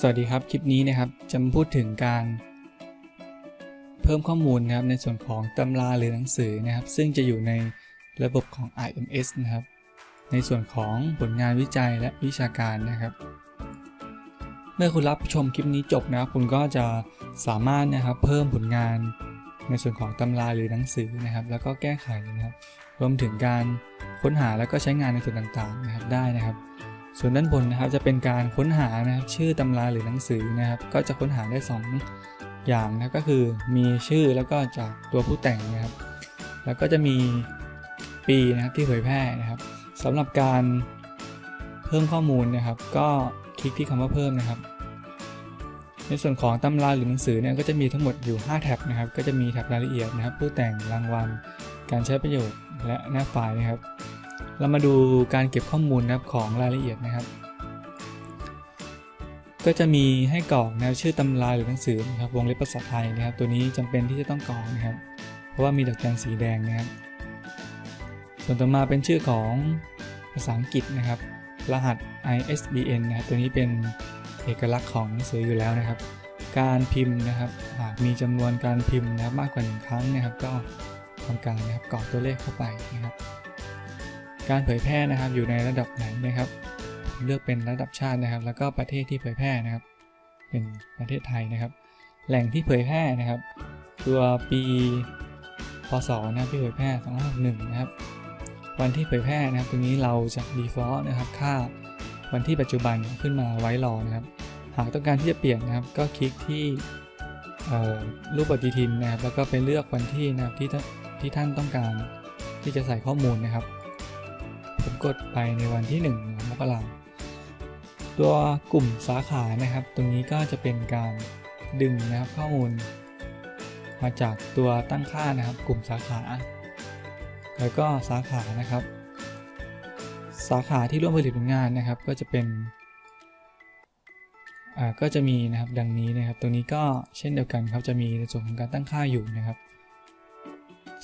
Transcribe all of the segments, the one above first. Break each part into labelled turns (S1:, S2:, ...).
S1: สวัสดีครับ คลิปนี้นะครับจะมาพูดถึงการ เพิ่มข้อมูลนะครับในส่วนของตำราหรือหนังสือนะครับ ซึ่งจะอยู่ในระบบของ IMS นะครับ ในส่วนของผลงานวิจัยและวิชาการนะครับ เมื่อคุณรับชมคลิปนี้จบนะครับ คุณก็จะสามารถนะครับเพิ่มผลงานในส่วนของตำราหรือหนังสือนะครับ แล้วก็แก้ไขนะครับ รวมถึงการค้นหาแล้วก็ใช้งานในส่วนต่างๆนะครับได้นะครับ ส่วนด้านบนนะครับจะเป็นการค้นหานะครับชื่อตำราหรือหนังสือนะครับ ก็จะค้นหาได้ 2 อย่างนะก็คือมีชื่อแล้วก็จากตัวผู้แต่งนะครับ แล้วก็จะมีปีนะครับที่เผยแพร่นะครับสำหรับการเพิ่มข้อมูลนะครับ ก็คลิกที่คำว่าเพิ่มนะครับ ในส่วนของตำราหรือหนังสือเนี่ยก็จะมีทั้งหมดอยู่ 5 แท็บนะครับ ก็จะมีแท็บรายละเอียดนะครับ ผู้แต่งรางวัล การใช้ประโยชน์และหน้าไฟล์นะครับ เรามาดูการเก็บข้อมูลนะครับของรายละเอียดนะครับ ก็จะมีให้กรอกนะชื่อตำราหรือหนังสือนะครับวงเล็บภาษาไทยนะครับ ตัวนี้จำเป็นที่จะต้องกรอกนะครับ เพราะว่ามีดอกจันสีแดงนะครับ ส่วนต่อมาเป็นชื่อของภาษาอังกฤษนะครับ รหัส ISBN นะครับตัวนี้เป็นเอกลักษณ์ของหนังสืออยู่แล้วนะครับ การพิมพ์นะครับ หากมีจำนวนการพิมพ์นะครับมากกว่าหนึ่งครั้งนะครับ ก็ทำการนะครับกรอกตัวเลขเข้าไปนะครับ การเผยแพร่นะครับอยู่ในระดับไหนนะครับ เลือกเป็นระดับชาตินะครับ แล้วก็ประเทศที่เผยแพร่นะครับ เป็นประเทศไทยนะครับ แหล่งที่เผยแพร่นะครับ ตัวปีพศนะที่เผยแพร่2561นะครับ วันที่เผยแพร่นะครับ ตรงนี้เราจะ default นะครับ ค่าวันที่ปัจจุบันขึ้นมาไว้รอนะครับ หากต้องการที่จะเปลี่ยนนะครับ ก็คลิกที่รูปปฏิทินนะครับ แล้วก็ไปเลือกวันที่นะครับที่ที่ท่านต้องการที่จะใส่ข้อมูลนะครับ ผมกดไปในวันที่1มกราคมตัวกลุ่มสาขานะครับ ตรงนี้ก็จะเป็นการดึงนะครับข้อมูล มาจากตัวตั้งค่านะครับ กลุ่มสาขา แล้วก็สาขานะครับ สาขาที่ร่วมผลิตผลงานนะครับ ก็จะเป็นก็จะมีนะครับดังนี้นะครับ ตรงนี้ก็เช่นเดียวกันครับจะมีในส่วนของการตั้งค่าอยู่นะครับ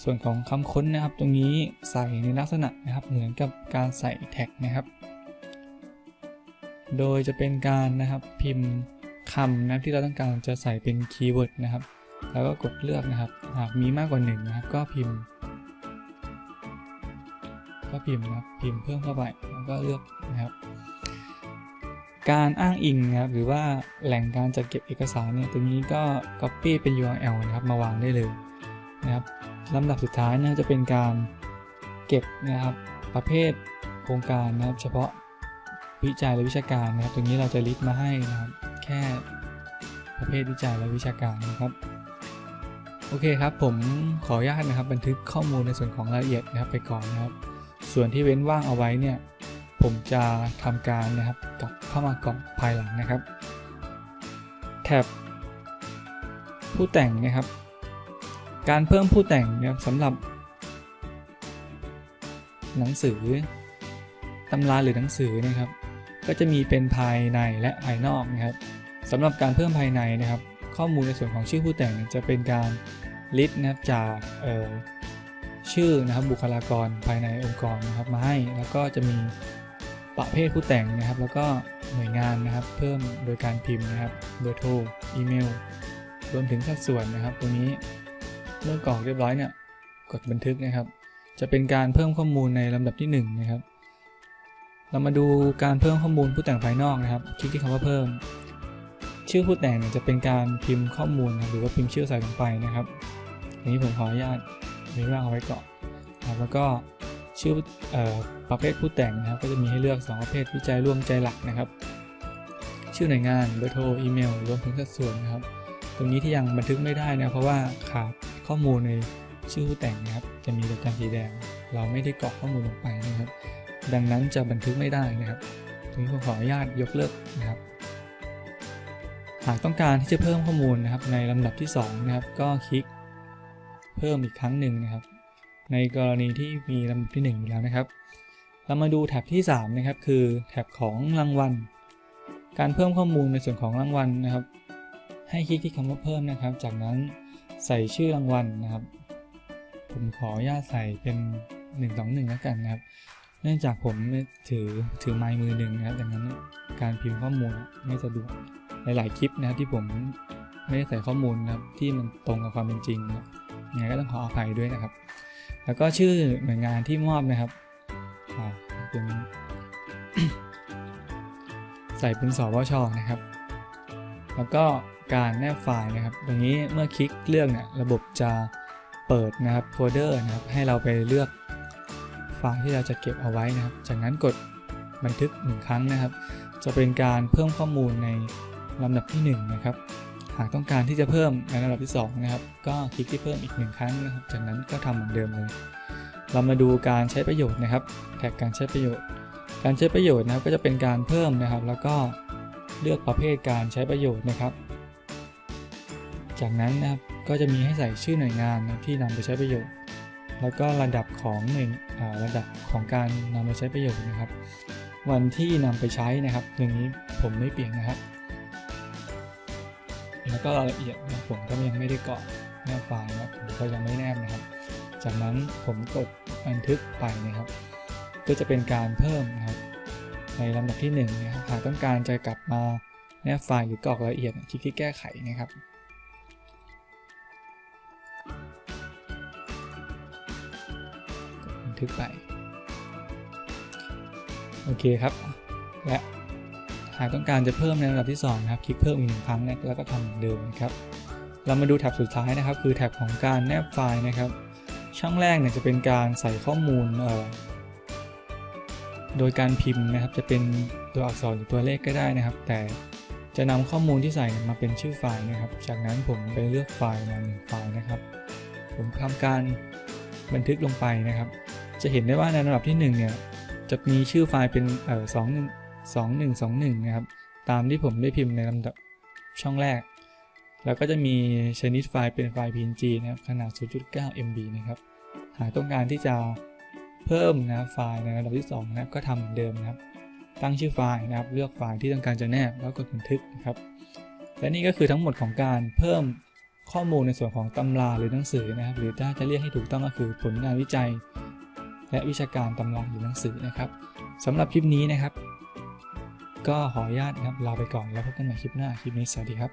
S1: ส่วนของคำค้นนะครับตรงนี้ใส่ในลักษณะนะครับเหมือนกับการใส่แท็กนะครับ โดยจะเป็นการนะครับพิมพ์คำนะที่เราต้องการจะใส่เป็นคีย์เวิร์ดนะครับ แล้วก็กดเลือกนะครับ หากมีมากกว่าหนึ่งนะครับ ก็พิมพ์ ก็พิมพ์นะครับพิมพ์เพิ่มเข้าไปแล้วก็เลือกนะครับการอ้างอิงนะครับหรือว่าแหล่งการจัดเก็บเอกสารเนี่ยตรงนี้ก็ copy เป็น URL นะครับมาวางได้เลยนะครับ ลำดับสุดท้ายนะจะเป็นการเก็บนะครับประเภทโครงการนะครับ เฉพาะวิจัยและวิชาการนะครับ ตรงนี้เราจะลิสต์มาให้นะครับ แค่ประเภทวิจัยและวิชาการนะครับโอเคครับผมขออนุญาตนะครับ บันทึกข้อมูลในส่วนของรายละเอียดนะครับไปก่อนนะครับ ส่วนที่เว้นว่างเอาไว้เนี่ยผมจะทำการนะครับกลับเข้ามากรอกภายหลังนะครับ แท็บผู้แต่งนะครับ การเพิ่มผู้แต่งนะครับสำหรับ หนังสือตำราหรือหนังสือนะครับ ก็จะมีเป็นภายในและภายนอกนะครับสำหรับการเพิ่มภายในนะครับ ข้อมูลในส่วนของชื่อผู้แต่งจะเป็นการลิสต์นะครับจากชื่อนะครับบุคลากรภายในองค์กรนะครับมาให้แล้วก็จะมีประเภทผู้แต่งนะครับ แล้วก็หน่วยงานนะครับ เพิ่มโดยการพิมพ์นะครับเบอร์โทรอีเมล รวมถึงสัดส่วนนะครับตรงนี้ เมื่อกรอกเรียบร้อยเนี่ยกดบันทึกนะครับ จะเป็นการเพิ่มข้อมูลในลำดับที่1นะครับ เรามาดูการเพิ่มข้อมูลผู้แต่งภายนอกนะครับ คลิกที่คำว่าเพิ่ม ชื่อผู้แต่งเนี่ยจะเป็นการพิมพ์ข้อมูลนะหรือว่าพิมพ์ชื่อใส่ลงไปนะครับอันนี้ผมขออนุญาตมีร่างเอาไว้ก่อนนะครับแล้วก็ชื่ออประเภทผู้แต่งนะครับ ก็จะมีให้เลือก 2 ประเภทวิจัยร่วมวิจัยหลักนะครับ ชื่อหน่วยงานเบอร์โทรอีเมลรวมถึงสัดส่วนนะครับ ตรงนี้ที่ยังบันทึกไม่ได้นะเพราะว่าขาด ข้อมูลในชื่อแต่งนะครับ จะมีดอกจันสีแดง เราไม่ได้กรอกข้อมูลลงไปนะครับ ดังนั้นจะบันทึกไม่ได้นะครับตรงนี้ผมขออนุญาตยกเลิกนะครับ หากต้องการที่จะเพิ่มข้อมูลนะครับ ในลำดับที่สองนะครับ ก็คลิกเพิ่มอีกครั้งหนึ่งนะครับ ในกรณีที่มีลำดับที่1อยู่แล้วนะครับ เรามาดูแท็บที่3นะครับ คือแท็บของรางวัล การเพิ่มข้อมูลในส่วนของรางวัลนะครับ ให้คลิกที่คำว่าเพิ่มนะครับ จากนั้น ใส่ชื่อรางวัลนะครับ ผมขออนุญาตใส่เป็น 1 2 1 แล้วกันนะครับ เนื่องจากผมถือถือไม้มือหนึ่งนะครับดังนั้นการพิมพ์ข้อมูลไม่สะดวกหลาย ๆ คลิปนะครับที่ผมไม่ได้ใส่ข้อมูลนะครับที่มันตรงกับความเป็นจริงนะยังไงก็ต้องขออภัยด้วยนะครับ แล้วก็ชื่อหน่วยงานที่มอบนะครับเป็นใส่เป็นสวชนะครับ แล้วก็ การแนบไฟล์นะครับ ตรงนี้เมื่อคลิกเลือกเนี่ยระบบจะเปิดนะครับโฟลเดอร์นะครับให้เราไปเลือกไฟล์ที่เราจะเก็บเอาไว้นะครับ จากนั้นกดบันทึกหนึ่งครั้งนะครับ จะเป็นการเพิ่มข้อมูลในลำดับที่1นะครับ หากต้องการที่จะเพิ่มในลำดับที่2นะครับ ก็คลิกที่เพิ่มอีกหนึ่งครั้งนะครับ จากนั้นก็ทำเหมือนเดิมเลย เรามาดูการใช้ประโยชน์นะครับ แท็กการใช้ประโยชน์ การใช้ประโยชน์นะครับก็จะเป็นการเพิ่มนะครับ แล้วก็เลือกประเภทการใช้ประโยชน์นะครับ จากนั้นนะครับก็จะมีให้ใส่ชื่อหน่วยงานนะที่นำไปใช้ประโยชน์ แล้วก็ระดับของหน่วยอ่าระดับของการนำไปใช้ประโยชน์นะครับ วันที่นำไปใช้นะครับอย่างนี้ผมไม่เปลี่ยนนะครับ แล้วก็รายละเอียดนะผมก็ยังไม่ได้กรอแนบไฟล์นะผมก็ยังไม่แนบนะครับ จากนั้นผมกดบันทึกไปนะครับ ก็จะเป็นการเพิ่มนะครับ ในลำดับที่1นะครับหากต้องการจะกลับมาแนบไฟล์หรือกรอกรายละเอียดคลิกที่แก้ไขนะครับ ทึกไป โอเคครับ และหากต้องการจะเพิ่มในลำดับที่2นะครับ คลิกเพิ่มอีกหนึ่งครั้งนะแล้วก็ทำเหมือนเดิมนะครับ เรามาดูแท็บสุดท้ายนะครับ คือแท็บของการแนบไฟล์นะครับ ช่องแรกเนี่ยจะเป็นการใส่ข้อมูลเอ่อโดยการพิมพ์นะครับ จะเป็นตัวอักษรหรือตัวเลขก็ได้นะครับ แต่จะนำข้อมูลที่ใส่มาเป็นชื่อไฟล์นะครับ จากนั้นผมไปเลือกไฟล์มาหนึ่งไฟล์นะครับ ผมทำการบันทึกลงไปนะครับ จะเห็นได้ว่าในลำดับที่1เนี่ยจะมีชื่อไฟล์เป็นเอ่อสองสองหนึ่งสองหนึ่งนะครับ ตามที่ผมได้พิมพ์ในลำดับช่องแรก แล้วก็จะมีชนิดไฟล์เป็นไฟล์ PNG นะครับขนาด 0.9 MB นะครับ หากต้องการที่จะเพิ่มนะไฟล์ในระดับที่2นะครับก็ทำเหมือนเดิมนะครับ ตั้งชื่อไฟล์นะครับ เลือกไฟล์ที่ต้องการจะแนบแล้วกดบันทึกนะครับ และนี่ก็คือทั้งหมดของการเพิ่มข้อมูลในส่วนของตำราหรือหนังสือนะครับ หรือถ้าจะเรียกให้ถูกต้องก็คือผลงานวิจัย และวิชาการตำราหรือหนังสือนะครับสำหรับคลิปนี้นะครับ ก็ขออนุญาตนะครับลาไปก่อนแล้วพบกันใหม่คลิปหน้าคลิปนี้สวัสดีครับ